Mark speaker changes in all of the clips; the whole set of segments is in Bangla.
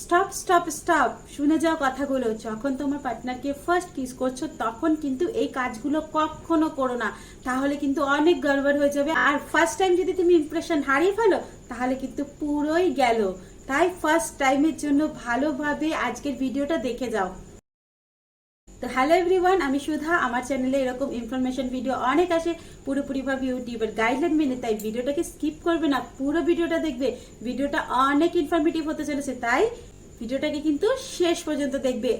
Speaker 1: স্টপ স্টপ স্টপ শুনে যাওয়া কথাগুলো, যখন তোমার পার্টনারকে ফার্স্ট কিস করছ, তখন কিন্তু এই কাজগুলো কখনো করো না। তাহলে কিন্তু অনেক গড়বড় হয়ে যাবে। আর ফার্স্ট টাইম যদি তুমি ইমপ্রেশন হারিয়ে ফেলো, তাহলে কিন্তু পুরোই গেল। তাই ফার্স্ট টাইমের জন্য ভালোভাবে আজকের ভিডিওটা দেখে যাও। তো হ্যালো এভরিওয়ান আমি সুধা। আমার চ্যানেলে এরকম ইনফরমেশন ভিডিও অনেক আসে। পুরোপুরিভাবে ইউটিউবের গাইডলাইন মেনে, তাই ভিডিওটাকে স্কিপ করবে না। পুরো ভিডিওটা দেখবে। ভিডিওটা অনেক ইনফরমেটিভ হতে চলেছে, তাই ভিডিওটাকে কিন্তু শেষ পর্যন্ত দেখবে।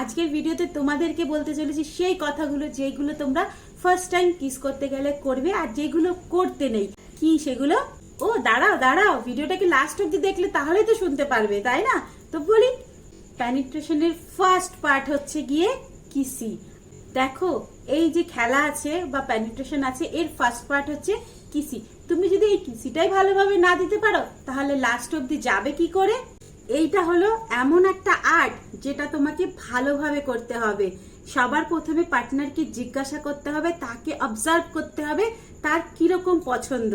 Speaker 1: আজকের ভিডিওতে তোমাদেরকে বলতে চলেছি, সেই কথাগুলো যেগুলো তোমরা ফার্স্ট টাইম কিস করতে গেলে করবে আর যেগুলো করতে নেই। কি সেগুলো? ও, দাঁড়াও দাঁড়াও। ভিডিওটাকে লাস্ট অব্দি দেখলে তাহলেই তো শুনতে পারবে, তাই না? তো বলি প্যানিট্রেশনের ফার্স্ট পার্ট হচ্ছে গিয়ে কিসি। দেখো, এই যে খেলা আছে বা প্যানিট্রেশন আছে, এর ফার্স্ট পার্ট হচ্ছে কিসি। তুমি যদি এই কিসিটাই ভালোভাবে না দিতে পারো, তাহলে লাস্ট অব্দি যাবে কি করে? এইটা হলো এমন একটা আর্ট যেটা তোমাকে ভালোভাবে করতে হবে। সবার প্রথমে পার্টনারকে জিজ্ঞাসা করতে হবে, তাকে অবজার্ভ করতে হবে, তার কীরকম পছন্দ।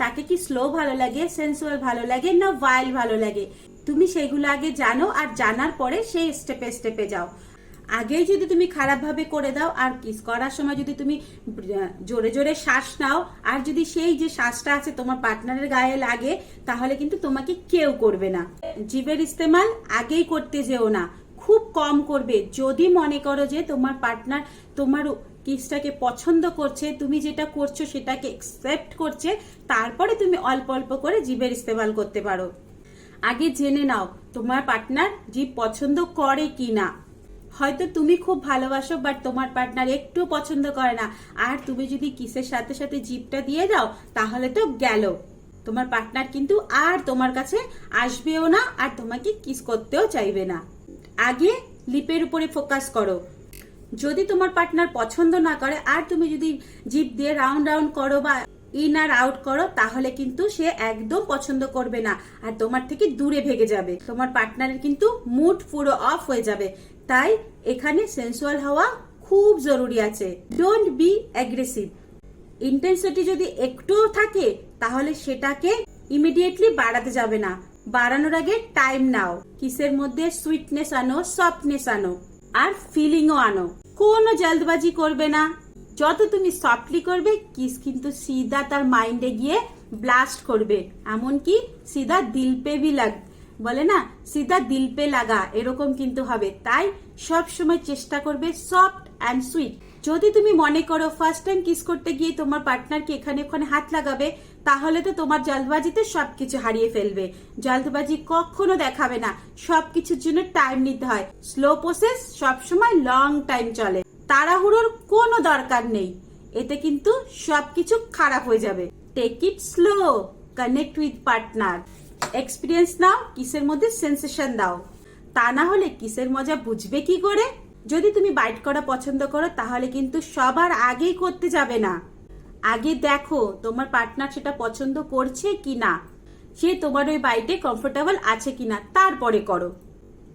Speaker 1: তাকে কি স্লো ভালো লাগে সেন্সুয়াল ভালো লাগে, না ভাইল ভালো লাগে? তুমি সেগুলো আগে জানো আর জানার পরে সেই স্টেপে স্টেপে যাও। আগেই যদি তুমি খারাপভাবে করে দাও, আর কিস, করার সময় যদি তুমি জোরে জোরে শ্বাস নাও, আর যদি সেই যে শ্বাসটা আছে তোমার পার্টনারের গায়ে লাগে, তাহলে কিন্তু তোমাকে কেউ করবে না। জীবের ইস্তেমাল আগেই করতে যেও না, খুব কম করবে। যদি মনে করো যে তোমার পার্টনার তোমার কিসটাকে পছন্দ করছে, তুমি যেটা করছ সেটাকে একসেপ্ট করছে, তারপরে তুমি অল্প অল্প করে জীবের ইস্তেমাল করতে পারো। আগে জেনে নাও, তোমার পার্টনার জীব পছন্দ করে কি না হয়তো তুমি খুব ভালোবাসো বাট তোমার পার্টনার একটু পছন্দ করে না। আর তুমি যদি কিসের সাথে সাথে জিপটা দিয়ে দাও, তাহলে তো গেল। তোমার পার্টনার কিন্তু আর তোমার কাছে আসবেও না, আর তোমাকে কিস করতেও চাইবে না। আগে লিপের উপরে ফোকাস করো। যদি তোমার পার্টনার পছন্দ না করে, আর তুমি যদি জিপ দিয়ে রাউন্ড রাউন্ড করো বা ইন আর আউট করো, তাহলে কিন্তু সে একদম পছন্দ করবে না, আর তোমার থেকে দূরে ভেগে যাবে। তোমার পার্টনারের কিন্তু মুড পুরো অফ হয়ে যাবে। তাই এখানে সেন্সুয়াল হওয়া খুব জরুরি আছে। ডোন্ট বি অ্যাগ্রেসিভ ইন্টেন্সিটি যদি একটুও থাকে, তাহলে সেটাকে ইমিডিয়েটলি বাড়াতে যাবে না। বাড়ানোর আগে টাইম নাও। কিসের মধ্যে? সুইটনেস আনো সফটনেস আনো। আর ফিলিংও আনো। কোনো জলদবাজি করবে না। যত তুমি সফটলি করবে, কিস কিন্তু সিধা তার মাইন্ডে গিয়ে ব্লাস্ট করবে। এমনকি সিধা দিল পে ভি লাগ বলে না, সিধা দিল পে লাগা এরকম কিন্তু হবে। তাই সব সময় চেষ্টা করবে সফট অ্যান্ড সুইট। যদি তুমি মনে করো ফার্স্ট টাইম কিস করতে গিয়ে তোমার পার্টনারকে এখানে ওখানে হাত লাগাবে, তাহলে তো তোমার জলদবাজিতে সবকিছু হারিয়ে ফেলবে। জলদবাজি কখনো দেখাবে না। সবকিছুর জন্য টাইম নিতে হয়। স্লো প্রসেস সবসময় লং টাইম চলে। তাড়াহুড়োর কোনো দরকার নেই। এতে কিন্তু সবকিছু খারাপ হয়ে যাবে। Take it slow connect with partner experience নাও, কিসের মধ্যে সেন্সেশন দাও। তা না হলে কিসের মজা বুঝবে কি করে? যদি তুমি বাইট করা পছন্দ করো, তাহলে কিন্তু সবার আগেই করতে যাবে না। আগে দেখো তোমার পার্টনার সেটা পছন্দ করছে কি না। সে তোমার ওই বাইটে কমফোর্টেবল আছে কিনা তারপরে করো।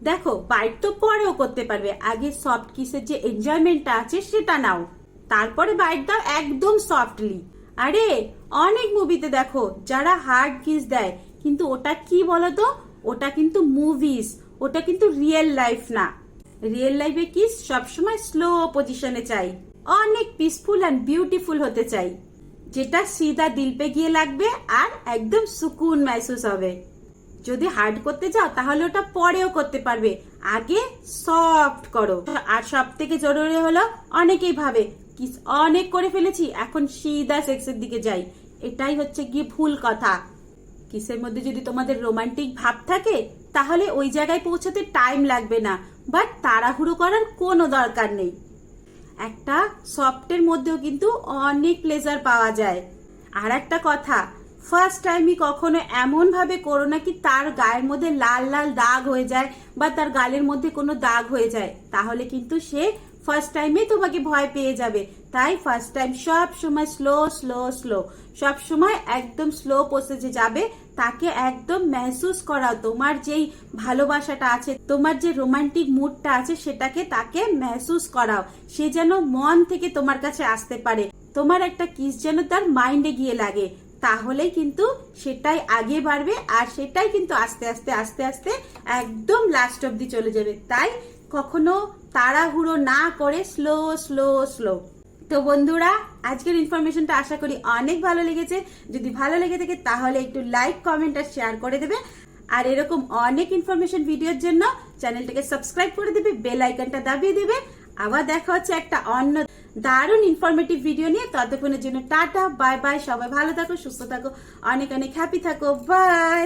Speaker 1: দেখো বাইট তো পরেও করতে পারবে। আগে সফট কিসের যে এনজয়মেন্টটা আছে, সেটা নাও। তারপরে বাইট দাও একদম সফটলি আরে, অনেক মুভিতে দেখো, যারা হার্ড কিস দেয় কিন্তু ওটা কি বলতো? ওটা কিন্তু মুভিস ওটা কিন্তু রিয়েল লাইফ না। রিয়েল লাইফে কিস সবসময় স্লো পজিশনে চাই। অনেক পিসফুল অ্যান্ড বিউটিফুল হতে চাই। যেটা সিধা দিল পে গিয়ে লাগবে আর একদম সুকুন মেহসুস হবে। যদি হার্ড করতে যাও তাহলে ওটা পরেও করতে পারবে। আগে সফট করো। আর সব থেকে জরুরি হলো, অনেকেই ভাবে অনেক করে ফেলেছি, এখন সিধা সেক্সের দিকে যাই। এটাই হচ্ছে গিয়ে ভুল কথা। কিসের মধ্যে যদি তোমাদের রোমান্টিক ভাব থাকে, তাহলে ওই জায়গায় পৌঁছাতে টাইম লাগবে না। বাট তাড়াহুড়ো করার কোনো দরকার নেই। একটা সফটের মধ্যেও কিন্তু অনেক প্লেজার পাওয়া যায়। আর একটা কথা ফার্স্ট টাইমই কখনো এমন ভাবে করো না কি তার গায়ের মধ্যে লাল লাল দাগ হয়ে যায় বা তার গালের মধ্যে কোনো দাগ হয়ে যায়। তাহলে কিন্তু সে ফার্স্ট টাইমে তোমাকে ভয় পেয়ে যাবে। তাই ফার্স্ট টাইম সব সময় স্লো স্লো স্লো সব সময় একদম স্লো প্রসেসে যাবে। তাকে একদম মেহসুস করাও তোমার যেই ভালোবাসাটা আছে, তোমার যে রোমান্টিক মুডটা আছে, সেটাকে তাকে মেহসুস করাও। সে যেন মন থেকে তোমার কাছে আসতে পারে। তোমার একটা কিস যেন তার মাইন্ডে গিয়ে লাগে। তাহলেই কিন্তু সেটাই আগে বাড়বে আর সেটাই কিন্তু আস্তে আস্তে আস্তে আস্তে একদম লাস্ট অব্দি চলে যাবে। তাই কখনো তাড়াহুড়ো না করে স্লো স্লো স্লো তো বন্ধুরা, আজকের ইনফরমেশনটা আশা করি অনেক ভালো লেগেছে। যদি ভালো লেগে থাকে, তাহলে একটু লাইক কমেন্ট আর শেয়ার করে দেবে। আর এরকম অনেক ইনফরমেশন ভিডিওর জন্য চ্যানেলটাকে সাবস্ক্রাইব করে দেবে বেল আইকনটা দাবিয়ে দেবে। আবার দেখা হচ্ছে একটা অন্য দারুণ ইনফরমেটিভ ভিডিও নিয়ে। ততক্ষণের জন্য টাটা বাই বাই সবাই ভালো থাকো, সুস্থ থাকো। অনেক অনেক হ্যাপি থাকো। বাই